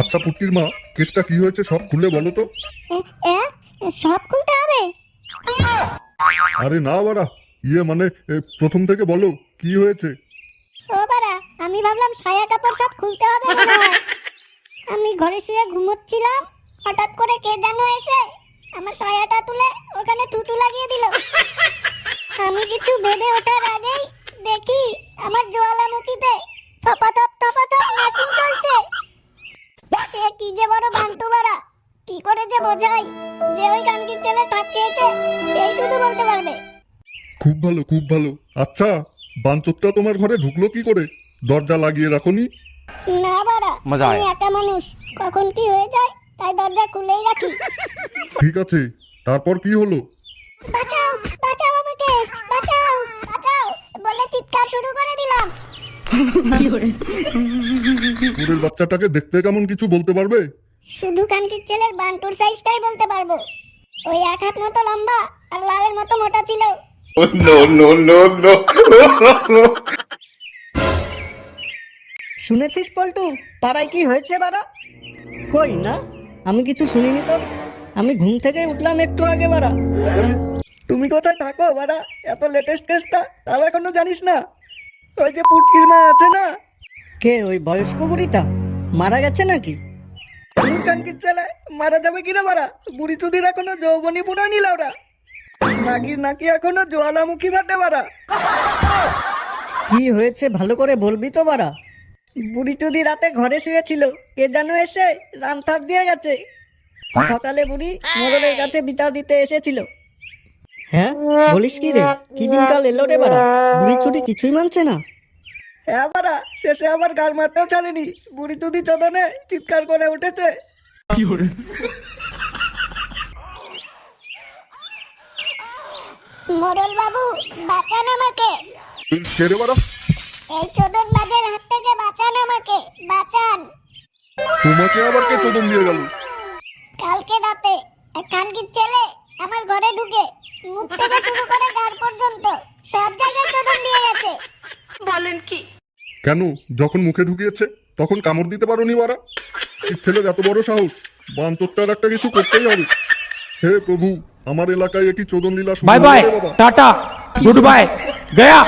আচ্ছা পুটকির মা কেসটা কি হয়েছে সব খুলে বলো তো। সব খুলতে হবে আরে না বাড়া। ইয়ে মানে প্রথম থেকে বলো কি হয়েছে? ও বাড়া আমি ভাবলাম সায়া কাপড় সব খুলতে হবে আমি ঘরে শুয়ে ঘুমোচ্ছিলাম। হঠাৎ করে কে যেন এসে আমার সায়াটা তুলে ওখানে থুতু লাগিয়ে দিল। আমি কিছু ভেবে ওঠার আগেই দেখি আমার জোয়ালামুখীতে থপাথপ থপাথপ মেশিন চলছে। সে কি যে বড় বান্টু বাড়া কি করে যে বোঝাই যে ওই গানটির ছেলে ঠাপ খেয়েছে সেই শুধু বলতে পারবে। খুব ভালো খুব ভালো। আচ্ছা বাঞ্চতটা তোমার ঘরে ঢুকলো কি করে? দরজা লাগিয়ে রাখোনি না। বাড়া মজা একা মানুষ। কখন কি হয়ে যায় তাই দরজা খুলেই রাখি। ঠিক আছে তারপর কি হলো? বাঁচাও বাঁচাও আমাকে বাঁচাও বাঁচাও বলে চিৎকার শুরু করে দিলাম। পুরের বাচ্চাটাকে দেখতে কেমন কিছু বলতে পারবে? শুধু কানকির ছেলের বান্টুর সাইজটাই বলতে পারব। ওই এক হাত মতো লম্বা আর লালের মতো মোটা ছিল। No. শুনেছিস পল্টু? পাড়ায় কি হয়েছে বাড়া? কই না? আমি কিছু শুনিনি তো। আমি ঘুম থেকে উঠলাম একটু আগে বাড়া। তুমি কোথায় থাকো বাড়া? এত লেটেস্ট কেসটা তাও এখনও জানিস না? ওই যে পুটকির মা আছে না? কে ওই বয়স্ক বুড়িটা? মারা গেছে নাকি? কানকির ছেলে মারা যাবে কিনা বাড়া? বুড়ি চুদির এখনও যৌবনী পুরো নিল ওরা। নাগির নাকি এখনও জোয়ালামুখী বাটে বাড়া? কি হয়েছে ভালো করে বলবি তো বাড়া? বুড়ি চুদি রাতে ঘরে শুয়েছিল। কে যেন এসে রান থাক দিয়ে গেছে। সকালে বুড়ি মোগলের কাছে বিচার দিতে এসেছিল। হ্যাঁ বলিস কি রে? কি দিনকাল এলো রে বাড়া? বুড়ি চুদি কিছুই মানছে না। হ্যাঁ বাড়া শেষে আবার গার মারতেও ছাড়েনি। বুড়ি চুদি চদনে চিৎকার করে উঠেছে। মোরল বাবু বাঁচান আমাকে। ছেড়ে বাড়া। এই চোদন বাজের হাত থেকে বাঁচান আমাকে বাঁচান। তোমাকে আবার কে চোদন দিয়ে গেল? কালকে রাতে এক কানকির ছেলে আমার ঘরে ঢুকে মুখ থেকে শুরু করে গাড় পর্যন্ত সব জায়গায় চোদন দিয়ে গেছে। বলেন কি? কেন? যখন মুখে ঢুকিয়েছে তখন কামড় দিতে পারোনি বারা ছেলের এত বড় সাহস বান্তরটার একটা কিছু করতেই হবে। হে প্রভু আমার এলাকায় একটি চোদন লীলা bye bye tata good bye Gaya.